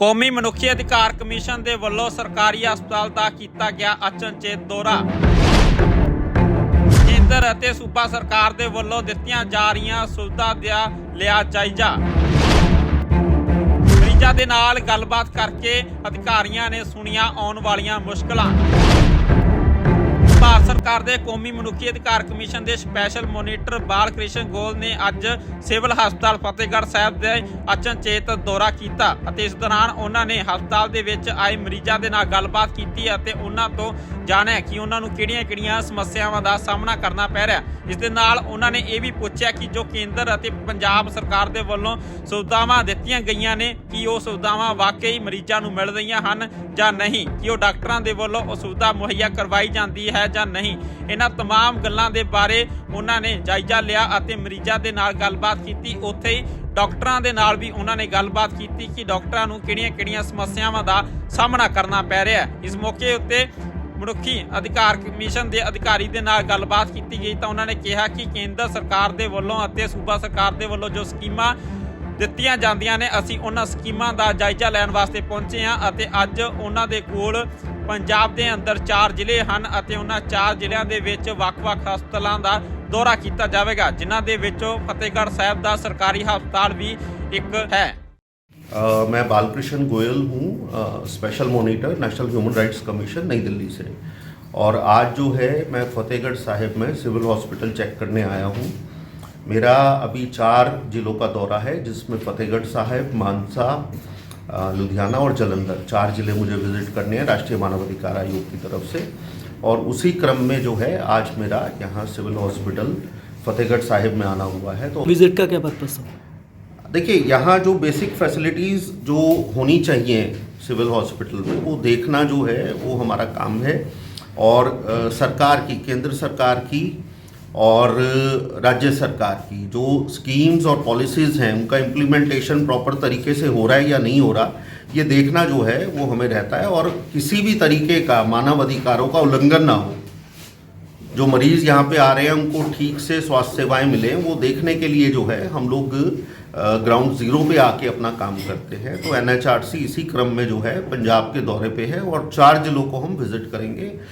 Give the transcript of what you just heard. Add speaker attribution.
Speaker 1: ਕੌਮੀ ਮਨੁੱਖੀ ਅਧਿਕਾਰ ਕਮਿਸ਼ਨ ਦੇ ਵੱਲੋਂ ਸਰਕਾਰੀ ਹਸਪਤਾਲ ਦਾ ਕੀਤਾ ਗਿਆ ਅਚਨਚੇਤ ਦੌਰਾ। ਕੇਂਦਰ ਅਤੇ ਸੂਬਾ ਸਰਕਾਰ ਦੇ ਵੱਲੋਂ ਦਿੱਤੀਆਂ ਜਾ ਰਹੀਆਂ ਸੁਵਿਧਾ ਦਾ ਲਿਆ ਜਾਇਜ਼ਾ। ਮਰੀਜ਼ਾਂ ਦੇ ਨਾਲ ਗੱਲਬਾਤ ਕਰਕੇ ਅਧਿਕਾਰੀਆਂ ਨੇ ਸੁਣੀਆਂ ਆਉਣ ਵਾਲੀਆਂ ਮੁਸ਼ਕਲਾਂ। ਸਰਕਾਰ ਦੇ ਕੌਮੀ ਮਨੁੱਖੀ ਅਧਿਕਾਰ ਕਮਿਸ਼ਨ ਦੇ ਸਪੈਸ਼ਲ ਮੋਨੀਟਰ ਬਾਲ ਕ੍ਰਿਸ਼ਨ ਗੋਲ ਨੇ ਅੱਜ ਸਿਵਲ ਹਸਪਤਾਲ ਫਤਿਹਗੜ੍ਹ ਸਾਹਿਬ ਦੇ ਅਚਨਚੇਤ ਦੌਰਾ ਕੀਤਾ ਅਤੇ ਇਸ ਦੌਰਾਨ ਉਹਨਾਂ ਨੇ ਹਸਪਤਾਲ ਦੇ ਵਿੱਚ ਆਏ ਮਰੀਜ਼ਾਂ ਦੇ ਨਾਲ ਗੱਲਬਾਤ ਕੀਤੀ ਅਤੇ ਉਹਨਾਂ ਤੋਂ ਜਾਣਿਆ ਕਿ ਉਹਨਾਂ ਨੂੰ ਕਿਹੜੀਆਂ-ਕਿਹੜੀਆਂ ਸਮੱਸਿਆਵਾਂ ਦਾ ਸਾਹਮਣਾ ਕਰਨਾ ਪੈ ਰਿਹਾ। ਇਸ ਦੇ ਨਾਲ ਉਹਨਾਂ ਨੇ ਇਹ ਵੀ ਪੁੱਛਿਆ ਕਿ ਜੋ ਕੇਂਦਰ ਅਤੇ ਪੰਜਾਬ ਸਰਕਾਰ ਦੇ ਵੱਲੋਂ ਸੁਵਿਧਾਵਾਂ ਦਿੱਤੀਆਂ ਗਈਆਂ ਨੇ, ਕਿ ਉਹ ਸੁਵਿਧਾਵਾਂ ਵਾਕਈ ਮਰੀਜ਼ਾਂ ਨੂੰ ਮਿਲ ਰਹੀਆਂ ਹਨ ਜਾਂ ਨਹੀਂ? ਕਿ ਉਹ ਡਾਕਟਰਾਂ ਦੇ ਵੱਲੋਂ ਉਹ ਸੁਵਿਧਾ ਮੁਹੱਈਆ ਕਰਵਾਈ ਜਾਂਦੀ ਹੈ ਜਾਂ ਨਹੀਂ? ਇਹਨਾਂ तमाम ਗੱਲਾਂ ਦੇ ਬਾਰੇ ਉਹਨਾਂ ਨੇ ਜਾਇਜ਼ਾ ਲਿਆ ਅਤੇ ਮਰੀਜ਼ਾਂ ਦੇ ਨਾਲ ਗੱਲਬਾਤ ਕੀਤੀ ਉੱਥੇ ਹੀ ਡਾਕਟਰਾਂ ਦੇ ਨਾਲ ਵੀ ਉਹਨਾਂ ਨੇ ਗੱਲਬਾਤ ਕੀਤੀ ਕਿ ਡਾਕਟਰਾਂ ਨੂੰ ਕਿਹੜੀਆਂ-ਕਿਹੜੀਆਂ ਸਮੱਸਿਆਵਾਂ ਦਾ ਸਾਹਮਣਾ ਕਰਨਾ ਪੈ ਰਿਹਾ ਹੈ ਇਸ ਮੌਕੇ ਉੱਤੇ ਮਨੁੱਖੀ ਅਧਿਕਾਰ ਕਮਿਸ਼ਨ ਦੇ ਅਧਿਕਾਰੀ ਦੇ ਨਾਲ ਗੱਲਬਾਤ ਕੀਤੀ ਗਈ ਤਾਂ ਉਹਨਾਂ ਨੇ ਕਿਹਾ ਕਿ ਕੇਂਦਰ ਸਰਕਾਰ ਦੇ ਵੱਲੋਂ ਅਤੇ ਸੂਬਾ ਸਰਕਾਰ ਦੇ ਵੱਲੋਂ ਜੋ ਸਕੀਮਾਂ ਦਿੱਤੀਆਂ ਜਾਂਦੀਆਂ ਨੇ ਅਸੀਂ ਉਹਨਾਂ ਸਕੀਮਾਂ ਦਾ ਜਾਇਜ਼ਾ ਲੈਣ ਵਾਸਤੇ ਪਹੁੰਚੇ ਹਾਂ ਅਤੇ ਅੱਜ ਉਹਨਾਂ ਦੇ ਕੋਲ ਪੰਜਾਬ ਦੇ ਅੰਦਰ ਚਾਰ ਜ਼ਿਲ੍ਹੇ ਹਨ ਅਤੇ ਉਹਨਾਂ ਚਾਰ ਜ਼ਿਲ੍ਹਿਆਂ ਦੇ ਵਿੱਚ ਵੱਖ-ਵੱਖ ਹਸਪਤਾਲਾਂ ਦਾ ਦੌਰਾ ਕੀਤਾ ਜਾਵੇਗਾ ਜਿਨ੍ਹਾਂ ਦੇ ਵਿੱਚੋਂ ਫਤਿਹਗੜ੍ਹ ਸਾਹਿਬ ਦਾ ਸਰਕਾਰੀ ਹਸਪਤਾਲ ਵੀ ਇੱਕ ਹੈ
Speaker 2: अ, मैं बालकृष्ण गोयल हूँ special monitor national human rights commission Nai Delhi से और आज जो है मैं फतेहगढ़ साहिब में सिविल हॉस्पिटल चेक करने आया हूँ मेरा अभी चार ज़िलों का दौरा है जिसमें फतेहगढ़ साहिब मानसा लुधियाना और जलंधर। चार ज़िले मुझे विज़िट करने हैं राष्ट्रीय मानवाधिकार आयोग की तरफ़ से। और उसी क्रम में जो है आज मेरा यहाँ सिविल हॉस्पिटल फतेहगढ़ साहिब में आना हुआ है तो
Speaker 3: विज़िट का क्या पर्पस है?
Speaker 2: देखिए यहाँ जो बेसिक फैसिलिटीज़ जो होनी चाहिए सिविल हॉस्पिटल में वो देखना जो है वो हमारा काम है। और अ, सरकार की केंद्र सरकार की और राज्य सरकार की, जो स्कीम्स और पॉलिसीज़ हैं, उनका इम्प्लीमेंटेशन प्रॉपर तरीके से हो रहा है या नहीं हो रहा, ये देखना जो है, वो हमें रहता है। और किसी भी तरीके का मानव अधिकारों का उल्लंघन ना हो। जो मरीज़ यहाँ पे आ रहे हैं, उनको ठीक से स्वास्थ्य सेवाएँ मिलें, वो देखने के लिए जो है, हम लोग ग्राउंड ज़ीरो पे आके अपना काम करते हैं। तो एनएचआरसी इसी क्रम में जो है, पंजाब के दौरे पे है और चार जिलों को हम विज़िट करेंगे।